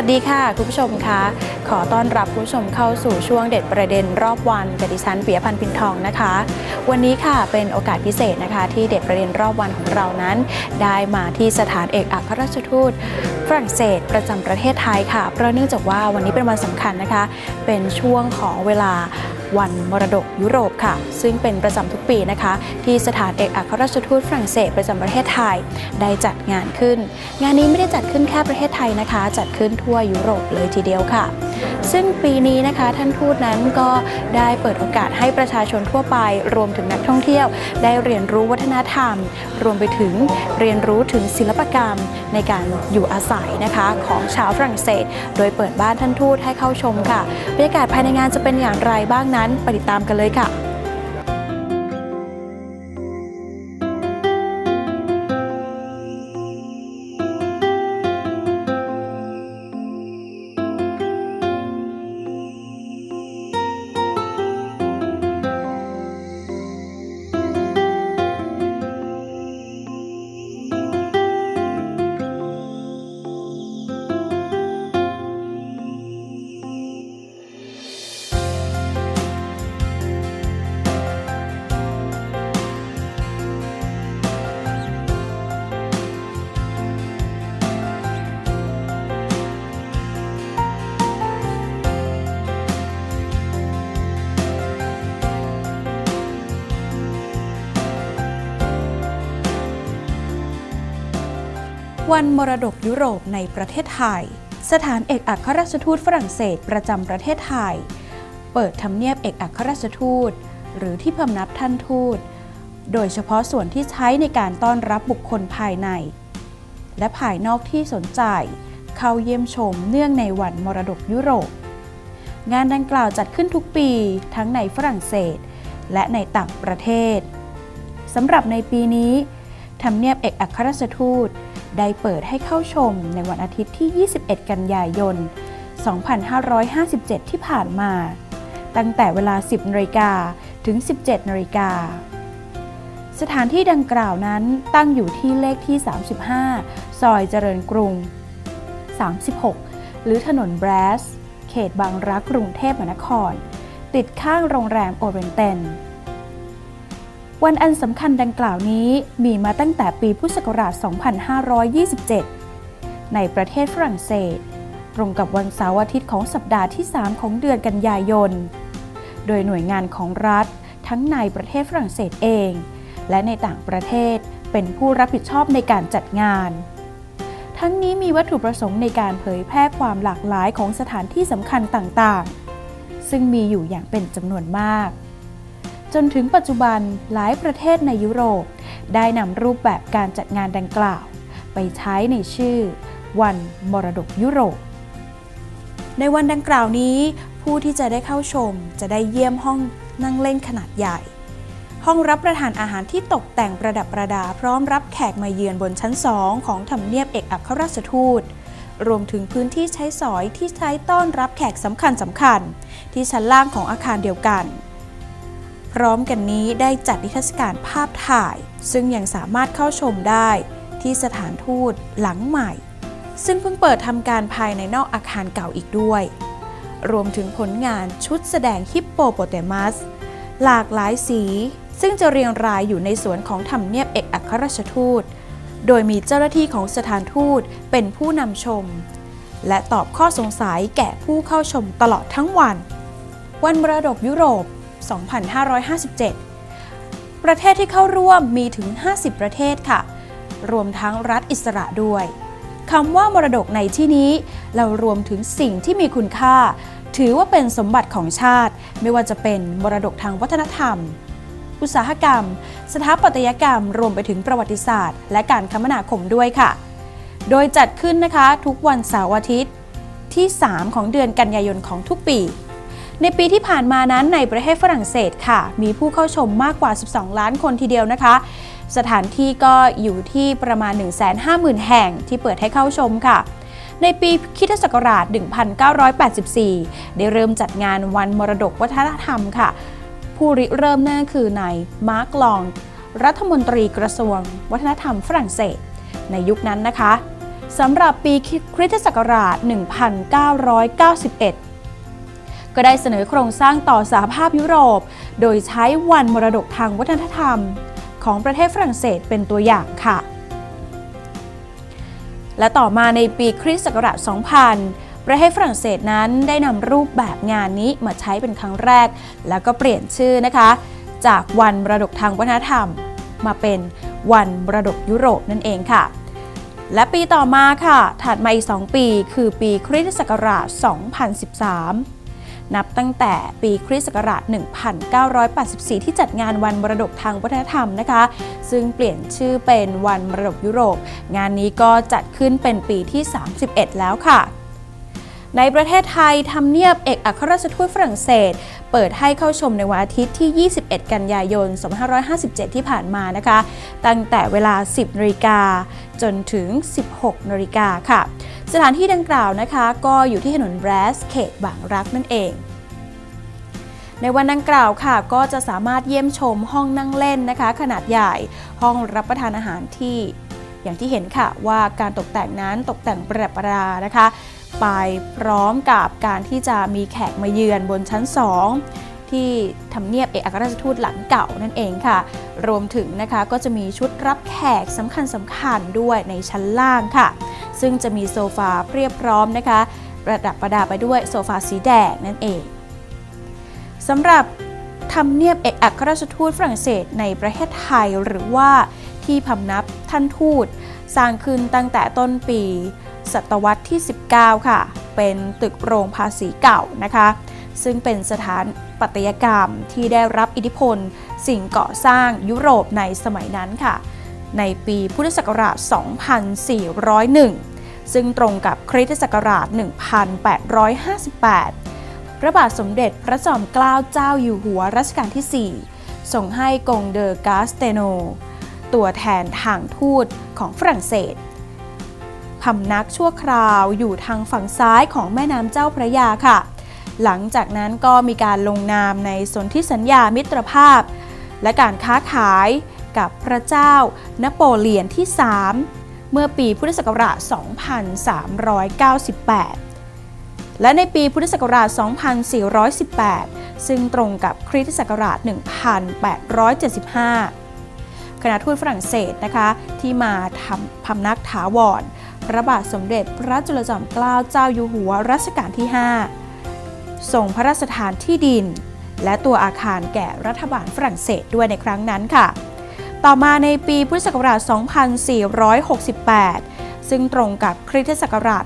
วัสดีค่ะ คุณผู้ชมคะขอต้อนรับคุณผู้ชมเข้าสู่ช่วงเด็ดประเด็นรอบวันกับดิฉันเปียพันธ์พินทองนะคะ วันนี้ค่ะเป็นโอกาสพิเศษนะคะ ที่เด็ดประเด็นรอบวันของเรานั้น ได้มาที่สถานเอกอัครราชทูตฝรั่งเศส ประจำประเทศไทยค่ะเพราะเนื่องจากว่าวันนี้เป็นวันสำคัญนะคะ เป็นช่วงของเวลา วันมรดกยุโรปค่ะ ซึ่งเป็นประจำทุกปีนะคะ ที่สถานเอกอัครราชทูตฝรั่งเศสประจำประเทศไทย ได้จัดงานขึ้น งานนี้ไม่ได้จัดขึ้นแค่ประเทศไทยนะคะ จัดขึ้นทั่วยุโรปเลยทีเดียวค่ะ ซึ่งปีนี้นะคะท่านทูตนั้นก็ได้เปิดโอกาสให้ประชาชนทั่วไป รวมถึงนักท่องเที่ยว ได้เรียนรู้วัฒนธรรม รวมไปถึงเรียนรู้ถึงศิลปกรรมในการอยู่อาศัยนะคะของชาวฝรั่งเศส โดยเปิดบ้านท่านทูตให้เข้าชมค่ะบรรยากาศภายในงานจะเป็นอย่างไรบ้างนั้นไปติดตามกันเลยค่ะ วันมรดกยุโรปในประเทศไทย สถานเอกอัครราชทูตฝรั่งเศสประจำประเทศไทย เปิดทำเนียบเอกอัครราชทูต หรือที่พำนักท่านทูต โดยเฉพาะส่วนที่ใช้ในการต้อนรับบุคคลภายใน และภายนอกที่สนใจ เข้าเยี่ยมชมเนื่องในวันมรดกยุโรป งานดังกล่าวจัดขึ้นทุกปีทั้งในฝรั่งเศส และในต่างประเทศสำหรับในปีนี้ ทำเนียบเอกอัครราชทูต ได้เปิดให้เข้าชมในวันอาทิตย์ที่ 21 กันยายน 2557 ที่ผ่านมา ตั้งแต่เวลา 10นาฬิกาถึง 17นาฬิกาสถานที่ดังกล่าวนั้นตั้งอยู่ที่เลขที่ 35 ซอยเจริญกรุง 36 หรือถนนแบรส เขตบางรักกรุงเทพมหานคร ติดข้างโรงแรมโอเรนเตน วันอันสำคัญดังกล่าวนี้มีมาตั้งแต่ปีพุทธศักราช 2527 ในประเทศฝรั่งเศส ตรงกับวันเสาร์อาทิตย์ของสัปดาห์ที่ 3 ของเดือนกันยายน โดยหน่วยงานของรัฐ ทั้งในประเทศฝรั่งเศสเอง และในต่างประเทศเป็นผู้รับผิดชอบในการจัดงาน ทั้งนี้มีวัตถุประสงค์ในการเผยแพร่ความหลากหลายของสถานที่สำคัญต่างๆ ซึ่งมีอยู่อย่างเป็นจำนวนมาก จนถึงปัจจุบันหลายประเทศในยุโรป ได้นำรูปแบบการจัดงานดังกล่าว ไปใช้ในชื่อ วันมรดกยุโรป ในวันดังกล่าวนี้ ผู้ที่จะได้เข้าชมจะได้เยี่ยมห้องนั่งเล่นขนาดใหญ่ ห้องรับประทานอาหารที่ตกแต่งประดับประดา พร้อมรับแขกมาเยือนบนชั้น2ของทำเนียบเอกอัครราชทูตรวมถึงพื้นที่ใช้สอยที่ใช้ต้อนรับแขกสำคัญสำคัญๆที่ชั้นล่างของอาคารเดียวกัน พร้อมกันนี้ได้จัดนิทรรศการภาพถ่าย ซึ่งยังสามารถเข้าชมได้ที่สถานทูตหลังใหม่ ซึ่งเพิ่งเปิดทำการภายในนอกอาคารเก่าอีกด้วย รวมถึงผลงานชุดแสดงฮิปโปโปเตมัส หลากหลายสี ซึ่งจะเรียงรายอยู่ในสวนของทำเนียบเอกอัครราชทูต โดยมีเจ้าหน้าที่ของสถานทูตเป็นผู้นำชม และตอบข้อสงสัยแก่ผู้เข้าชมตลอดทั้งวัน วันมรดกยุโรป 2557 ประเทศที่เข้าร่วมมีถึง 50 ประเทศค่ะ รวมทั้งรัฐอิสระด้วยคำว่ามรดกในที่นี้ เรารวมถึงสิ่งที่มีคุณค่า ถือว่าเป็นสมบัติของชาติ ไม่ว่าจะเป็นมรดกทางวัฒนธรรม อุตสาหกรรม สถาปัตยกรรม รวมไปถึงประวัติศาสตร์ และการคมนาคมด้วยค่ะ โดยจัดขึ้นนะคะทุกวันเสาร์อาทิตย์ที่ 3 ของเดือนกันยายนของทุกปี ในปีที่ผ่านมานั้นในประเทศฝรั่งเศสค่ะ มีผู้เข้าชมมากกว่า 12 ล้านคนทีเดียวนะคะ สถานที่ก็อยู่ที่ประมาณ 150,000 แห่งที่เปิดให้เข้าชมค่ะในปีคริสตศักราช 1984 ได้เริ่มจัดงานวันมรดกวัฒนธรรมค่ะ ผู้ริเริ่มนั่นคือนายมาร์กลอง รัฐมนตรีกระทรวง วัฒนธรรมฝรั่งเศส ในยุคนั้นนะคะสำหรับปีคริสตศักราช 1991 ก็ได้เสนอโครงสร้างต่อสหภาพยุโรป โดยใช้วันมรดกทางวัฒนธรรม ของประเทศฝรั่งเศสเป็นตัวอย่างค่ะ และต่อมาในปีคริสต์ศักราช 2000 ประเทศฝรั่งเศสนั้นได้นำรูปแบบงานนี้มาใช้เป็นครั้งแรก แล้วก็เปลี่ยนชื่อนะคะ จากวันมรดกทางวัฒนธรรม มาเป็นวันมรดกยุโรปนั่นเองค่ะและปีต่อมาค่ะ ถัดมาอีก 2 ปี คือปีคริสตศักราช 2013 นับตั้งแต่ปีคริสต์ศักราช 1984 ที่จัดงานวันมรดกทางวัฒนธรรมนะคะ ซึ่งเปลี่ยนชื่อเป็นวันมรดกยุโรป งานนี้ก็จัดขึ้นเป็นปีที่ 31 แล้วค่ะในประเทศไทยทำเนียบเอกอัครราชทูตฝรั่งเศส เปิดให้เข้าชมในวันอาทิตย์ที่ 21 กันยายน 2557 ที่ผ่านมานะคะ ตั้งแต่เวลา 10นาฬิกาจนถึง 16นาฬิกาค่ะ สถานที่ดังกล่าวนะคะ ก็อยู่ที่ถนนแบรสเขตบางรักนั่นเอง ในวันดังกล่าวค่ะ ก็จะสามารถเยี่ยมชมห้องนั่งเล่นนะคะ ขนาดใหญ่ห้องรับประทานอาหารที่ อย่างที่เห็นค่ะว่าการตกแต่งนั้นตกแต่งประประานะคะ ไปพร้อมกับการที่จะมีแขกมาเยือนบนชั้น 2 ที่ทำเนียบเอกอัครราชทูตหลังเก่านั่นเองค่ะ รวมถึงนะคะก็จะมีชุดรับแขกสำคัญสำคัญด้วยในชั้นล่างค่ะ ซึ่งจะมีโซฟาเรียบพร้อมนะคะ ประดับประดาไปด้วยโซฟาสีแดงนั่นเองสำหรับทำเนียบเอกอัครราชทูตฝรั่งเศสในประเทศไทยหรือว่าที่พำนับท่านทูต สร้างขึ้นตั้งแต่ต้นปี ศตวรรษที่ 19 ค่ะ เป็นตึกโรงภาษีเก่านะคะ ซึ่งเป็นสถานปัตยกรรมที่ได้รับอิทธิพล สิ่งก่อสร้างยุโรปในสมัยนั้นค่ะ ในปีพุทธศักราช 2401 ซึ่งตรงกับคริสตศักราช 1858 พระบาทสมเด็จพระจอมเกล้าเจ้าอยู่หัวรัชกาลที่ 4 ส่งให้กงเดอกาสเตโน ตัวแทนทางทูตของฝรั่งเศสพำนักชั่วคราวอยู่ทางฝั่งซ้ายของแม่น้ำเจ้าพระยาค่ะ หลังจากนั้นก็มีการลงนามในสนธิสัญญามิตรภาพ และการค้าขายกับพระเจ้านโปเลียนที่ 3 เมื่อปีพุทธศักราช 2398 และในปีพุทธศักราช 2418 ซึ่งตรงกับคริสตศักราช 1875 คณะทูตฝรั่งเศสนะคะที่มาทำพำนักถาวรพระบาทสมเด็จพระจุลจอมเกล้าเจ้าอยู่หัวรัชกาลที่ 5 ส่งพระราชทานที่ดิน และตัวอาคารแก่รัฐบาลฝรั่งเศสด้วยในครั้งนั้นค่ะ ต่อมาในปีพุทธศักราช 2468 ซึ่งตรงกับคริสตศักราช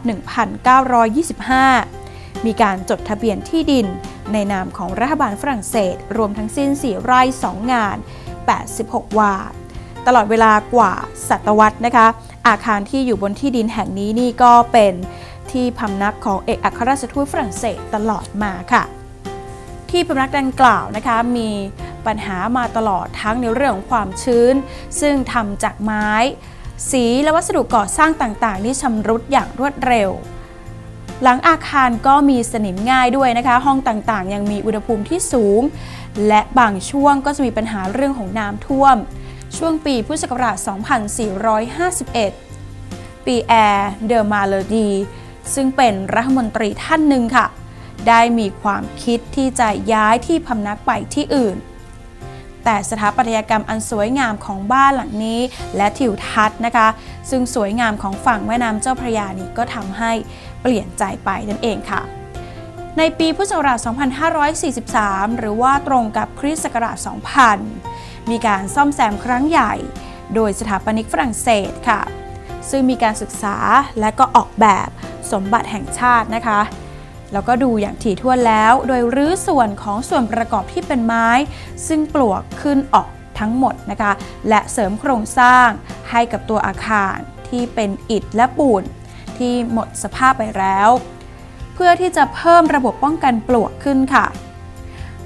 1925 มีการจดทะเบียนที่ดินในนามของรัฐบาลฝรั่งเศส รวมทั้งสิ้น 4 ไร่ 2 งาน 86 วา ตลอดเวลากว่าศตวรรษนะคะ อาคารที่อยู่บนที่ดินแห่งนี้นี่ก็เป็น ที่พำนักของเอกอัครราชทูตฝรั่งเศสตลอดมาค่ะ ที่พำนักดังกล่าวนะคะมีปัญหามาตลอดทั้งในเรื่องของความชื้น ซึ่งทำจากไม้ สีและวัสดุก่อสร้างต่างๆ ที่ชำรุดอย่างรวดเร็ว หลังอาคารก็มีสนิมง่ายด้วยนะคะ ห้องต่างๆ ยังมีอุณหภูมิที่สูง และบางช่วงก็จะมีปัญหาเรื่องของน้ำท่วม ช่วงปีพุทธศักราช 2451 ปีแอร์ เดอร์มาเลดี ซึ่งเป็นรัฐมนตรีท่านหนึ่งค่ะ ได้มีความคิดที่จะย้ายที่พำนักไปที่อื่น แต่สถาปัตยกรรมอันสวยงามของบ้านหลังนี้ และทิวทัศน์นะคะ ซึ่งสวยงามของฝั่งแม่น้ำเจ้าพระยานี่ก็ทำให้เปลี่ยนใจไปนั่นเองค่ะ ในปีพุทธศักราช 2543 หรือว่าตรงกับคริสต์ศักราช 2000 มีการซ่อมแซมครั้งใหญ่ โดยสถาปนิกฝรั่งเศสค่ะซึ่งมีการศึกษาและก็ออกแบบ สมบัติแห่งชาตินะคะ แล้วก็ดูอย่างถี่ถ้วนแล้ว โดยรื้อส่วนของส่วนประกอบที่เป็นไม้ ซึ่งปลวกขึ้นออกทั้งหมดนะคะ และเสริมโครงสร้างให้กับตัวอาคารที่เป็นอิฐและปูนที่หมดสภาพไปแล้ว เพื่อที่จะเพิ่มระบบป้องกันปลวกขึ้นค่ะ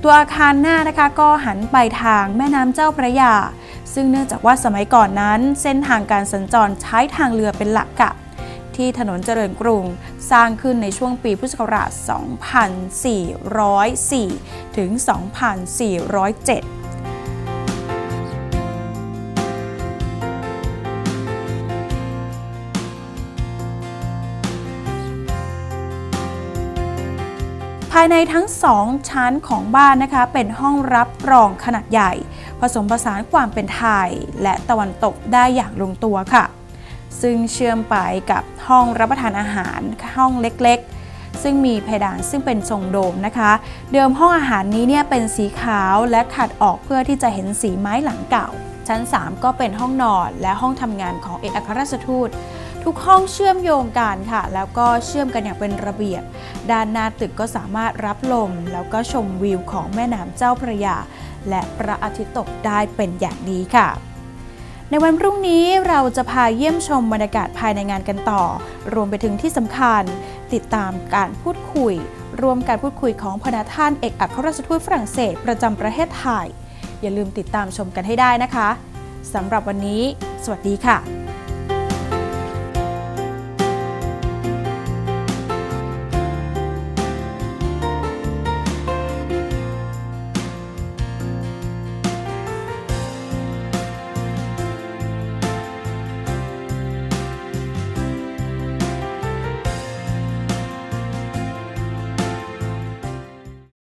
ตัวอาคารหน้านะคะก็หันไปทางแม่น้ำเจ้าพระยา ซึ่งเนื่องจากว่าสมัยก่อนนั้น เส้นทางการสัญจรใช้ทางเรือเป็นหลักค่ะ ที่ถนนเจริญกรุง สร้างขึ้นในช่วงปีพุทธศักราช 2404 ถึง 2407ภายในทั้งสองชั้นของบ้านนะคะ เป็นห้องรับรองขนาดใหญ่ ผสมผสานความเป็นไทย และตะวันตกได้อย่างลงตัวค่ะ ซึ่งเชื่อมไปกับห้องรับประทานอาหารห้องเล็กๆ ซึ่งมีเพดานซึ่งเป็นทรงโดมนะคะ เดิมห้องอาหารนี้เนี่ยเป็นสีขาวและขัดออกเพื่อที่จะเห็นสีไม้หลังเก่า ชั้น 3 ก็เป็นห้องนอนและห้องทำงานของเอกอัครราชทูตทุกห้องเชื่อมโยงกันค่ะ แล้วก็เชื่อมกันอย่างเป็นระเบียบ ด้านหน้าตึกก็สามารถรับลม แล้วก็ชมวิวของแม่น้ำเจ้าพระยา และพระอาทิตย์ตกได้เป็นอย่างดีค่ะ ในวันพรุ่งนี้เราจะพาเยี่ยมชมบรรยากาศภายในงานกันต่อ รวมไปถึงที่สำคัญ ติดตามการพูดคุย รวมการพูดคุยของพนาท่านเอกอัครราชทูตฝรั่งเศสประจำประเทศไทย อย่าลืมติดตามชมกันให้ได้นะคะสำหรับวันนี้ สวัสดีค่ะ